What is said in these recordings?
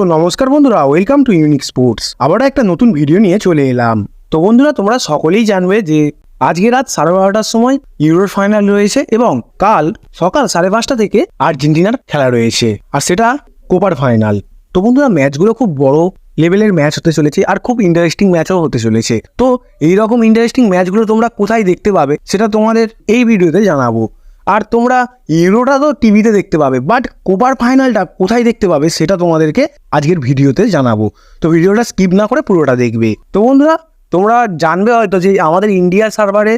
তো নমস্কার বন্ধুরা ওয়েলকাম টু ইউনিক স্পোর্টস আবার একটা নতুন ভিডিও নিয়ে চলে এলাম। তো বন্ধুরা, তোমরা সকলেই জানবে যে আজকে রাত সাড়ে বারোটার সময় ইউরোর ফাইনাল রয়েছে এবং কাল সকাল সাড়ে পাঁচটা থেকে আর্জেন্টিনার খেলা রয়েছে, আর সেটা কোপার ফাইনাল তো বন্ধুরা ম্যাচগুলো খুব বড় লেভেলের ম্যাচ হতে চলেছে, আর খুব ইন্টারেস্টিং ম্যাচও হতে চলেছে। তো এই রকম ইন্টারেস্টিং ম্যাচগুলো তোমরা কোথায় দেখতে পাবে, সেটা তোমাদের এই ভিডিওতে জানাব। আর তোমরা ইউরোটা তো টিভিতে দেখতে পাবে বাট কোপার ফাইনালটা কোথায় দেখতে পাবে সেটা তোমাদেরকে আজকের ভিডিওতে জানাব। তো ভিডিওটা স্কিপ না করে পুরোটা দেখবে। তো বন্ধুরা, তোমরা জানবে হয়তো যে আমাদের ইন্ডিয়া সার্ভারে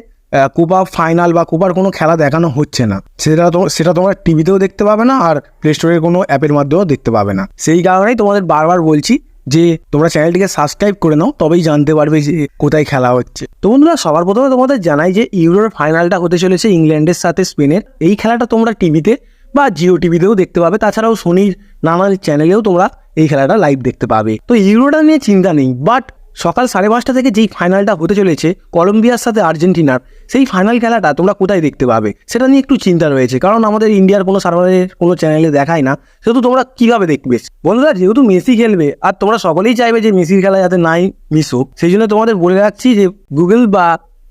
কোপা ফাইনাল বা কোপার কোনো খেলা দেখানো হচ্ছে না। সেটা সেটা তোমরা টিভিতেও দেখতে পাবে না আর প্লে স্টোরের কোনো অ্যাপের মাধ্যমেও দেখতে পাবে না। সেই কারণেই তোমাদের বারবার বলছি যে তোমরা চ্যানেলটিকে সাবস্ক্রাইব করে নাও, তবেই জানতে পারবে যে কোথায় খেলা হচ্ছে। তো বন্ধুরা, সবার প্রথমে তোমাদের জানাই যে ইউরোর ফাইনালটা হতে চলেছে ইংল্যান্ডের সাথে স্পেনের। এই খেলাটা তোমরা টিভিতে বা জিও টিভিতেও দেখতে পাবে। তাছাড়াও সোনির নানান চ্যানেলেও তোমরা এই খেলাটা লাইভ দেখতে পাবে। তো ইউরোটা নিয়ে চিন্তা নেই বাট সকাল সাড়ে পাঁচটা থেকে যেই ফাইনালটা হতে চলেছে, কলম্বিয়ার সাথে আর্জেন্টিনার, সেই ফাইনাল খেলাটা তোমরা কোথায় দেখতে পাবে? সেটা নিয়ে একটু চিন্তা রয়েছে, কারণ আমাদের ইন্ডিয়ার কোনো সার্ভারের কোনো চ্যানেলে দেখায় না, সেহেতু তোমরা কীভাবে দেখবে? বন্ধুরা, যেহেতু মেসি খেলবে, আর তোমরা সকলেই চাইবে যে মেসির খেলা যাতে নাই মিস হোক, সেই জন্য তোমাদের বলে রাখছি যে গুগল বা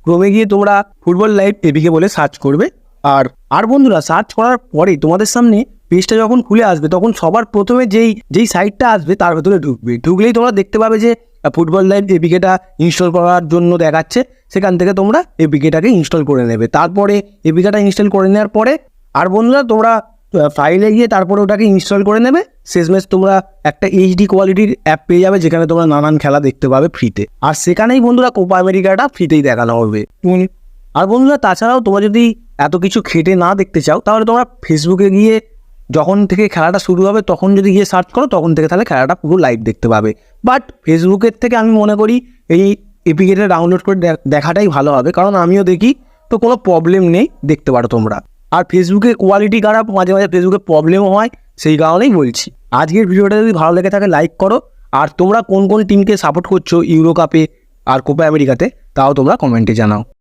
ক্রোমে গিয়ে তোমরা ফুটবল লাইভ এপিকে বলে সার্চ করবে। আর আর বন্ধুরা সার্চ করার পরে তোমাদের সামনে পেজটা যখন খুলে আসবে, তখন সবার প্রথমে যেই যেই সাইটটা আসবে, তার ভেতরে ঢুকবে। ঢুকলেই তোমরা দেখতে পাবে যে ফুটবল লাইভ এপিকেটা ইনস্টল করার জন্য দেখাচ্ছে। সেখান থেকে তোমরা এপিকেটাকে ইনস্টল করে নেবে। তারপরে এপিকেটা ইনস্টল করে নেওয়ার পরে আর বন্ধুরা, তোমরা ফাইলে গিয়ে তারপরে ওটাকে ইনস্টল করে নেবে। শেষমেশ তোমরা একটা এইচডি কোয়ালিটির অ্যাপ পেয়ে যাবে, যেখানে তোমরা নানান খেলা দেখতে পাবে ফ্রিতে আর সেখানেই বন্ধুরা কোপা আমেরিকাটা ফ্রিতেই দেখানো হবে। আর বন্ধুরা, তাছাড়াও তোমরা যদি এত কিছু খেটে না দেখতে চাও, তাহলে তোমরা ফেসবুকে গিয়ে যখন থেকে খেলাটা শুরু হবে, তখন যদি গিয়ে সার্চ করো, তখন থেকে তাহলে খেলাটা পুরো লাইভ দেখতে পাবে। বাট ফেসবুকের থেকে আমি মনে করি এই এপিকেটা ডাউনলোড করে দেখাটাই ভালো হবে। কারণ আমিও দেখি, তো কোনো প্রবলেম নেই, দেখতে পারো তোমরা। আর ফেসবুকের কোয়ালিটি খারাপ, মাঝে মাঝে ফেসবুকে প্রবলেমও হয়, সেই কারণেই বলছি। আজকের ভিডিওটা যদি ভালো লেগে থাকে লাইক করো। আর তোমরা কোন কোন টিমকে সাপোর্ট করছ ইউরো কাপে আর কোপা আমেরিকাতে তাও তোমরা কমেন্টে জানাও।